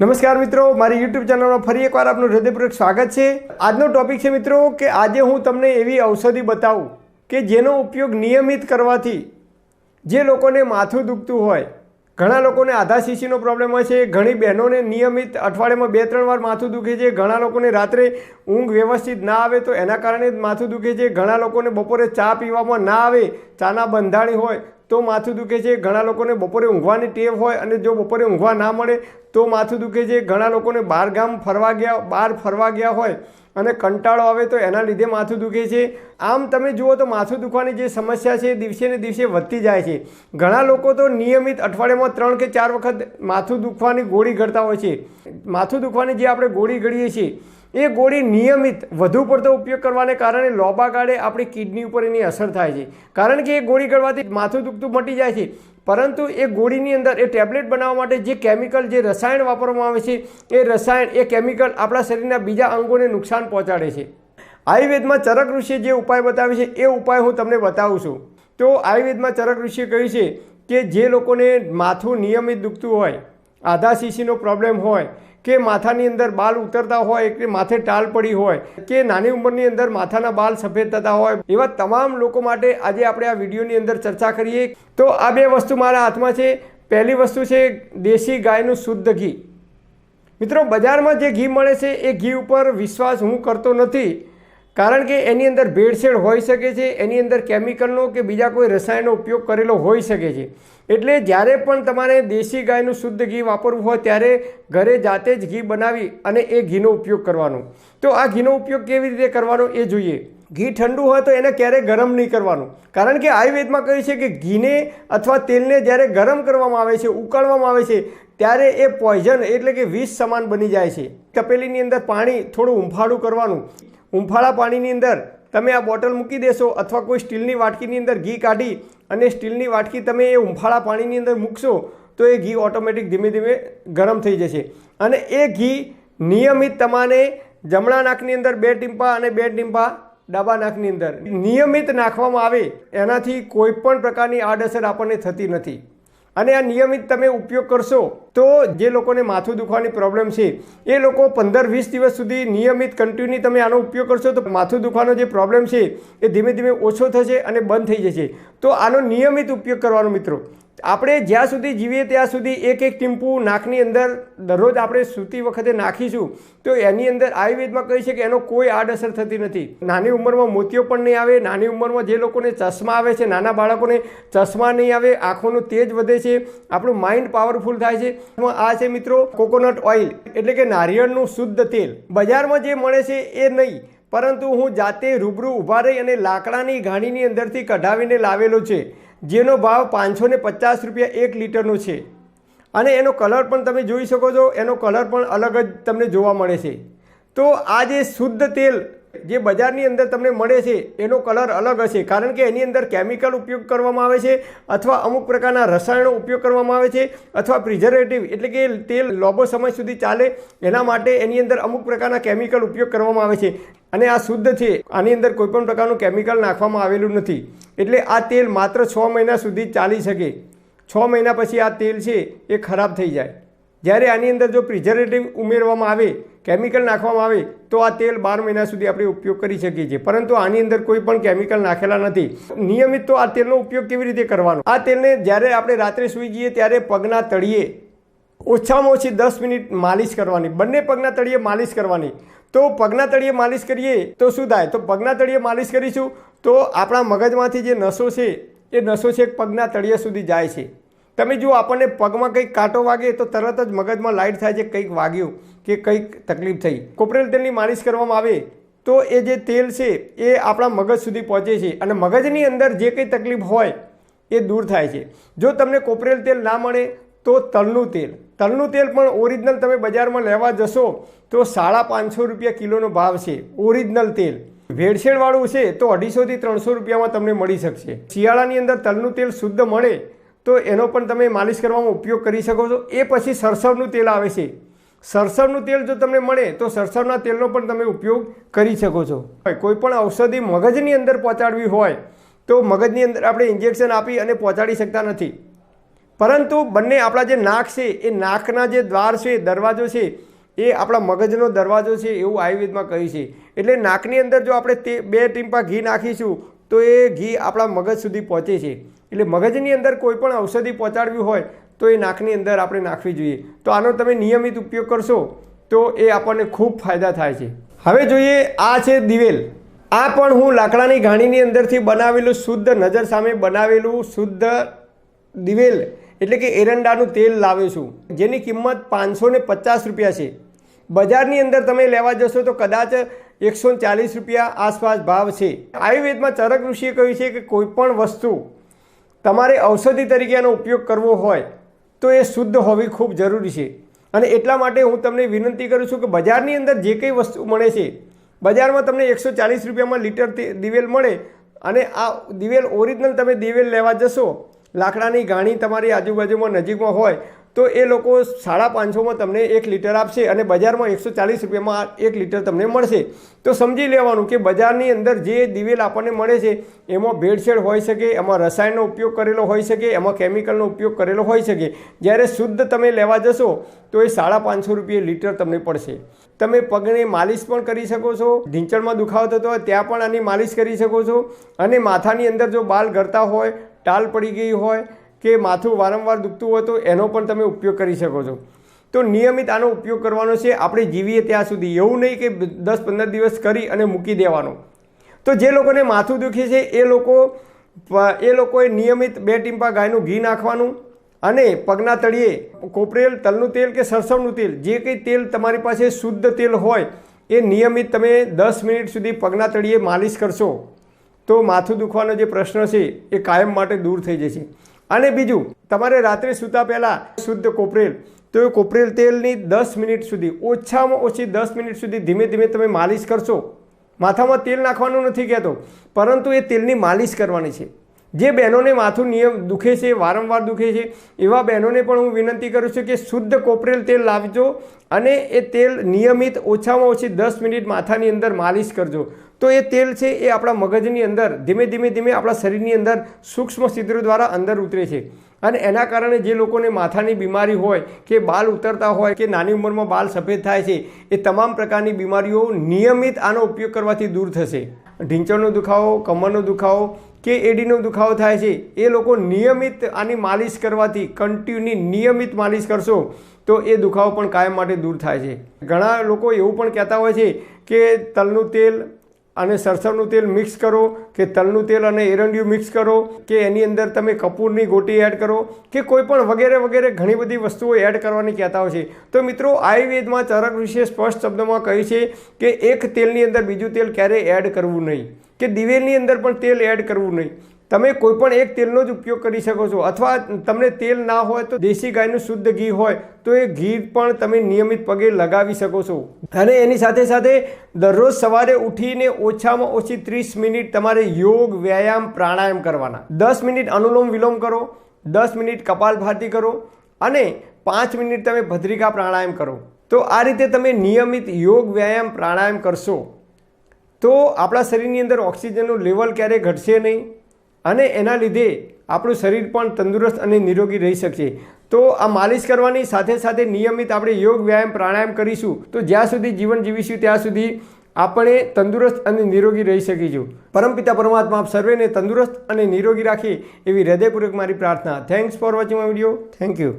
નમસ્કાર મિત્રો, મારી યુટ્યુબ ચેનલમાં ફરી એકવાર આપનું હૃદયપૂર્વક સ્વાગત છે. આજનો ટોપિક છે મિત્રો કે આજે હું તમને એવી ઔષધિ બતાવું કે જેનો ઉપયોગ નિયમિત કરવાથી જે લોકોને માથું દુખતું હોય, ઘણા લોકોને આધા શીશીનો પ્રોબ્લેમ હોય છે, ઘણી બહેનોને નિયમિત અઠવાડિયામાં બે ત્રણ વાર માથું દુખે છે, ઘણા લોકોને રાત્રે ઊંઘ વ્યવસ્થિત ના આવે તો એના કારણે માથું દુખે છે, ઘણા લોકોને બપોરે ચા પીવામાં ના આવે, ચાના બંધાણી હોય તો માથું દુખે છે, ઘણા લોકોને બપોરે ઊંઘવાની ટેવ હોય અને જો બપોરે ઊંઘવા ના મળે, તો માથું દુખે છે, ઘણા લોકોને બહાર ગામ ફરવા ગયા બહાર ફરવા ગયા હોય અને કંટાળો આવે તો એના લીધે માથું દુખે છે. આમ તમે જુઓ તો માથું દુખવાની જે સમસ્યા છે, દિવસે ને દિવસે વધતી જાય છે. ઘણા લોકો તો નિયમિત અઠવાડિયામાં ત્રણ કે ચાર વખત માથું દુખવાની ગોળી ઘડતા હોય છે. માથું દુખવાની જે આપણે ગોળી ગળીએ છીએ એ ગોળી નિયમિત વધુ પડતો ઉપયોગ કરવાને કારણે લોબા ગાળે આપણી કિડની ઉપર એની અસર થાય છે. કારણ કે એ ગોળી ગળવાથી માથું દુખતું મટી જાય છે. પરંતુ એ ગોળીની અંદર એ ટેબ્લેટ બનાવવા માટે જે કેમિકલ, જે રસાયણ વાપરવામાં આવે છે, એ રસાયણ, એ કેમિકલ આપણા શરીરના બીજા અંગોને નુકસાન પહોંચાડે છે. આયુર્વેદમાં ચરક ઋષિએ જે ઉપાય બતાવે છે, એ ઉપાય હું તમને બતાવું છું. તો આયુર્વેદમાં ચરક ઋષિએ કહ્યું છે કે જે લોકોને માથું નિયમિત દુખતું હોય, આધા શીશીનો પ્રોબ્લેમ હોય કે માથાની અંદર બાલ ઉતરતા હોય, કે માથે ટાલ પડી હોય, કે નાની ઉંમરની અંદર માથાના બાલ સફેદ થતા હોય, એવા તમામ લોકો માટે આજે આપણે આ વિડીયોની અંદર ચર્ચા કરીએ. તો આ બે વસ્તુ મારા હાથમાં છે. પહેલી વસ્તુ છે દેશી ગાયનું શુદ્ધ ઘી. મિત્રો, બજારમાં જે ઘી મળે છે, એ ઘી ઉપર વિશ્વાસ હું કરતો નથી. કારણ કે એની અંદર ભેળસેળ હોઈ શકે છે, એની અંદર કેમિકલનો કે બીજા કોઈ રસાયણનો ઉપયોગ કરેલો હોઈ શકે છે. એટલે જ્યારે પણ તમારે દેશી ગાયનું શુદ્ધ ઘી વાપરવું હોય, ત્યારે ઘરે જાતે જ ઘી બનાવી અને એ ઘીનો ઉપયોગ કરવાનો. તો આ ઘીનો ઉપયોગ કેવી રીતે કરવાનો એ જોઈએ. ઘી ઠંડુ હોય તો એને ક્યારેય ગરમ નહીં કરવાનું. કારણ કે આયુર્વેદમાં કહ્યું છે કે ઘીને અથવા તેલને જ્યારે ગરમ કરવામાં આવે છે, ઉકાળવામાં આવે છે, ત્યારે એ પોઈઝન એટલે કે વિષ સમાન બની જાય છે. તપેલીની અંદર પાણી થોડું ઉંફાળું કરવાનું. ઉંફાળા પાણીની અંદર તમે આ બોટલ મૂકી દેશો અથવા કોઈ સ્ટીલની વાટકીની અંદર ઘી કાઢી અને સ્ટીલની વાટકી તમે એ હુંફાળા પાણીની અંદર મૂકશો, તો એ ઘી ઓટોમેટિક ધીમે ધીમે ગરમ થઈ જશે. અને એ ઘી નિયમિત તમારે જમણા નાકની અંદર બે ટીમ્પા અને બે ટીમ્પા ડાબા નાકની અંદર નિયમિત નાખવામાં આવે, એનાથી કોઈ પણ પ્રકારની આડઅસર આપણને થતી નથી. અને આ નિયમિત તમે ઉપયોગ કરશો, તો જે લોકોને માથું દુખવાની પ્રોબ્લેમ છે, એ લોકો પંદર વીસ દિવસ સુધી નિયમિત કન્ટિન્યુ તમે આનો ઉપયોગ કરશો, તો માથું દુખવાનો જે પ્રોબ્લેમ છે, એ ધીમે ધીમે ઓછો થશે અને બંધ થઈ જશે. તો આનો નિયમિત ઉપયોગ કરવાનો મિત્રો. આપણે જ્યાં સુધી જીવીએ ત્યાં સુધી એક એક ટીમ્પુ નાકની અંદર દરરોજ આપણે સૂતી વખતે નાખીશું, તો એની અંદર આયુર્વેદમાં કહે છે કે એનો કોઈ આડઅસર થતી નથી. નાની ઉંમરમાં મોતિયો પણ નહીં આવે, નાની ઉંમરમાં જે લોકોને ચશ્મા આવે છે, નાના બાળકોને ચશ્મા નહીં આવે, આંખોનું તેજ વધે છે, આપણું માઇન્ડ પાવરફુલ થાય છે. આ છે મિત્રો કોકોનટ ઓઇલ એટલે કે નારિયેળનું શુદ્ધ તેલ. બજારમાં જે મળે છે એ નહીં, પરંતુ હું જાતે રૂબરૂ ઊભા રહી અને લાકડાની ઘાણીની અંદરથી કઢાવીને લાવેલો છે. જેનો ભાવ પાંચસો પચાસ રૂપિયા એક લીટરનો છે. અને એનો કલર પણ તમે જોઈ શકો છો, એનો કલર પણ અલગ જ તમને જોવા મળે છે. તો આ જે શુદ્ધ તેલ જે બજારની અંદર તમને મળે છે, એનો કલર અલગ હશે. કારણ કે એની અંદર કેમિકલ ઉપયોગ કરવામાં આવે છે, અથવા અમુક પ્રકારના રસાયણો ઉપયોગ કરવામાં આવે છે, અથવા પ્રિઝર્વેટિવ એટલે કે તેલ લાંબો સમય સુધી ચાલે, એના માટે એની અંદર અમુક પ્રકારના કેમિકલ ઉપયોગ કરવામાં આવે છે. અને આ શુદ્ધ છે. આની અંદર કોઈપણ પ્રકારનું કેમિકલ નાખવામાં આવેલું નથી. એટલે આ તેલ માત્ર છ મહિના સુધી ચાલી શકે. છ મહિના પછી આ તેલ છે, એ ખરાબ થઈ જાય. જ્યારે આની અંદર જો પ્રિઝર્વેટિવ ઉમેરવામાં આવે કેમિકલ નાખવામાં આવે તો આ તેલ બાર મહિના સુધી આપણે ઉપયોગ કરી શકીએ છીએ. પરંતુ આની અંદર કોઈ પણ કેમિકલ નાખેલા નથી. નિયમિત તો આ તેલનો ઉપયોગ કેવી રીતે કરવાનો? આ તેલને જ્યારે આપણે રાત્રે સૂઈ જઈએ ત્યારે પગના તળિયે ઓછામાં ઓછી દસ મિનિટ માલિશ કરવાની. બંને પગના તળિયે માલિશ કરવાની. તો પગના તળિયે માલિશ કરીએ તો શું થાય? તો પગના તળિયે માલિશ કરીશું તો આપણા મગજમાંથી જે નસો છે, એ નસો છે પગના તળિયા સુધી જાય છે. તમે જો આપણને પગમાં કંઈક કાંટો વાગે તો તરત જ મગજમાં લાઇટ થાય છે, કંઈક વાગ્યું કે કંઈક તકલીફ થઈ. કોપરેલ તેલની માલિશ કરવામાં આવે તો એ જે તેલ છે એ આપણા મગજ સુધી પહોંચે છે અને મગજની અંદર જે કંઈ તકલીફ હોય એ દૂર થાય છે. જો તમને કોપરેલ તેલ ના મળે તો તલનું તેલ. તલનું તેલ પણ ઓરિજિનલ તમે બજારમાં લેવા જશો તો સાડા પાંચસો રૂપિયા કિલોનો ભાવ છે, ઓરિજિનલ તેલ. ભેળસેળવાળું છે તો અઢીસોથી ત્રણસો રૂપિયામાં તમને મળી શકશે. શિયાળાની અંદર તલનું તેલ શુદ્ધ મળે તો એનો પણ તમે માલિશ કરવામાં ઉપયોગ કરી શકો છો. એ પછી સરસવનું તેલ આવે છે. સરસવનું તેલ જો તમને મળે, તો સરસવના તેલનો પણ તમે ઉપયોગ કરી શકો છો. કોઈ પણ ઔષધિ મગજની અંદર પહોંચાડવી હોય, તો મગજની અંદર આપણે ઇન્જેક્શન આપી અને પહોંચાડી શકતા નથી. પરંતુ બંને આપણા જે નાક છે, એ નાકના જે દ્વાર છે, દરવાજો છે, એ આપણા મગજનો દરવાજો છે એવું આયુર્વેદમાં કહ્યું છે. એટલે નાકની અંદર જો આપણે તે બે ટીમ્પા ઘી નાખીશું, તો એ ઘી આપણા મગજ સુધી પહોંચે છે. એટલે મગજની અંદર કોઈ પણ ઔષધિ પહોંચાડવી હોય તો એ નાકની અંદર આપણે નાખવી જોઈએ. તો આનો તમે નિયમિત ઉપયોગ કરશો તો એ આપણને ખૂબ ફાયદા થાય છે. હવે જોઈએ આ છે દિવેલ. આ પણ હું લાકડાની ઘાણીની અંદરથી બનાવેલું શુદ્ધ નજર સામે બનાવેલું શુદ્ધ દિવેલ, એટલે કે એરંડાનું તેલ લાવ્યો છું. જેની કિંમત પાંચસો ને પચાસ રૂપિયા છે. બજારની અંદર તમે લેવા જશો તો કદાચ એકસો ચાલીસ રૂપિયા આસપાસ ભાવ છે. આયુર્વેદમાં ચરક ઋષિએ કહ્યું છે કે કોઈપણ વસ્તુ તમારે ઔષધિ તરીકે એનો ઉપયોગ કરવો હોય, તો એ શુદ્ધ હોવી ખૂબ જરૂરી છે. અને એટલા માટે હું તમને વિનંતી કરું છું કે બજારની અંદર જે કંઈ વસ્તુ મળે છે, બજારમાં તમને એકસો ચાલીસ રૂપિયામાં લીટર દિવેલ મળે અને આ દિવેલ ઓરિજિનલ તમે દિવેલ લેવા જશો, લાકડાની ગાણી તમારી આજુબાજુમાં નજીકમાં હોય તો એ લોકો સાડા પાંચસોમાં તમને એક લીટર આપશે અને બજારમાં એકસો ચાલીસ રૂપિયામાં એક લીટર તમને મળશે. તો સમજી લેવાનું કે બજારની અંદર જે દિવેલ આપણને મળે છે, એમાં ભેળસેળ હોઈ શકે, એમાં રસાયણનો ઉપયોગ કરેલો હોઈ શકે, એમાં કેમિકલનો ઉપયોગ કરેલો હોઈ શકે. જ્યારે શુદ્ધ તમે લેવા જશો, તો એ સાડા પાંચસો રૂપિયા લીટર તમને પડશે. તમે પગને માલિશ પણ કરી શકો છો, ઢીંચણમાં દુખાવો થતો હોય ત્યાં પણ આની માલિશ કરી શકો છો. અને માથાની અંદર જો બાલ ગળતા હોય, ટાલ પડી ગઈ હોય કે માથું વારંવાર દુખતું હોય તો એનો પણ તમે ઉપયોગ કરી શકો છો. તો નિયમિત આનો ઉપયોગ કરવાનો છે, આપણે જીવીએ ત્યાં સુધી. એવું નહીં કે દસ પંદર દિવસ કરી અને મૂકી દેવાનો. તો જે લોકોને માથું દુખે છે, એ લોકો, એ લોકોએ નિયમિત બે ટીમ્પા ગાયનું ઘી નાખવાનું અને પગના તળિયે કોપરેલ, તલનું તેલ કે સરસવનું તેલ, જે કંઈ તેલ તમારી પાસે શુદ્ધ તેલ હોય, એ નિયમિત તમે દસ મિનિટ સુધી પગના તળિયે માલિશ કરશો. તો માથું દુખવાનો જે પ્રશ્ન છે, એ કાયમ માટે દૂર થઈ જશે. અને બીજું, તમારે રાત્રે સૂતા પહેલાં શુદ્ધ કોપરેલ. તો એ કોપરેલ તેલની દસ મિનિટ સુધી, ઓછામાં ઓછી દસ મિનિટ સુધી ધીમે ધીમે તમે માલિશ કરશો. માથામાં તેલ નાખવાનું નથી કહેતો, પરંતુ એ તેલની માલિશ કરવાની છે. જે બહેનોને માથું નિયમ દુખે છે, વારંવાર દુખે છે, એવા બહેનોને પણ હું વિનંતી કરું છું કે શુદ્ધ કોપરેલ તેલ લાવજો અને એ તેલ નિયમિત ઓછામાં ઓછી દસ મિનિટ માથાની અંદર માલિશ કરજો. તો એ તેલ છે એ આપણા મગજની અંદર ધીમે ધીમે ધીમે આપણા શરીરની અંદર સૂક્ષ્મ છિદ્રો દ્વારા અંદર ઉતરે છે. અને એના કારણે જે લોકોને માથાની બીમારી હોય કે બાલ ઉતરતા હોય કે નાની ઉંમરમાં બાલ સફેદ થાય છે, એ તમામ પ્રકારની બીમારીઓ નિયમિત આનો ઉપયોગ કરવાથી દૂર થશે. ઢીંચણનો દુખાવો, કમરનો દુખાવો કે એડીનો દુખાવો થાય છે, એ લોકો નિયમિત આની માલિશ કરવાથી કન્ટિન્યુ નિયમિત માલિશ કરશો, તો એ દુખાવો પણ કાયમ માટે દૂર થાય છે. ઘણા લોકો એવું પણ કહેતા હોય છે કે તલનું તેલ અને સરસવનું તેલ મિક્સ કરો, કે તલનું તેલ અને એરંડિયું મિક્સ કરો, કે એની અંદર તમે કપૂરની ગોટી એડ કરો, કે કોઈ પણ વગેરે વગેરે ઘણી બધી વસ્તુઓ એડ કરવાની કહેતા હોય છે. તો મિત્રો, આયુર્વેદમાં ચરક વિશે સ્પષ્ટ શબ્દોમાં કહ્યું છે કે એક તેલની અંદર બીજું તેલ ક્યારેય એડ કરવું નહીં. કે દિવેલની અંદર પણ તેલ એડ કરવું નહીં. તમે કોઈ પણ એક તેલનો જ ઉપયોગ કરી શકો છો. અથવા તમને તેલ ના હોય તો દેશી ગાયનું શુદ્ધ ઘી હોય, તો એ ઘી પણ તમે નિયમિત પગે લગાવી શકો છો. અને એની સાથે સાથે દરરોજ સવારે ઉઠીને ઓછામાં ઓછી ત્રીસ મિનિટ તમારે યોગ, વ્યાયામ, પ્રાણાયામ કરવાના. દસ મિનિટ અનુલોમ વિલોમ કરો, દસ મિનિટ કપાલભાતી કરો, અને પાંચ મિનિટ તમે ભદ્રિકા પ્રાણાયામ કરો. તો આ રીતે તમે નિયમિત યોગ, વ્યાયામ, પ્રાણાયામ કરશો. તો આપણા શરીરની અંદર ઓક્સિજનનું લેવલ ક્યારેય ઘટશે નહીં અને એના લીધે આપણું શરીર પણ તંદુરસ્ત અને નિરોગી રહી શકશે. તો આ માલિશ કરવાની સાથે સાથે નિયમિત આપણે યોગ, વ્યાયામ, પ્રાણાયામ કરીશું તો જ્યાં સુધી જીવન જીવીશું ત્યાં સુધી આપણે તંદુરસ્ત અને નિરોગી રહી શકીશું. પરમપિતા પરમાત્મા આપ સર્વેને તંદુરસ્ત અને નિરોગી રાખે એવી હૃદયપૂર્વક મારી પ્રાર્થના. Thanks for watching my video thank you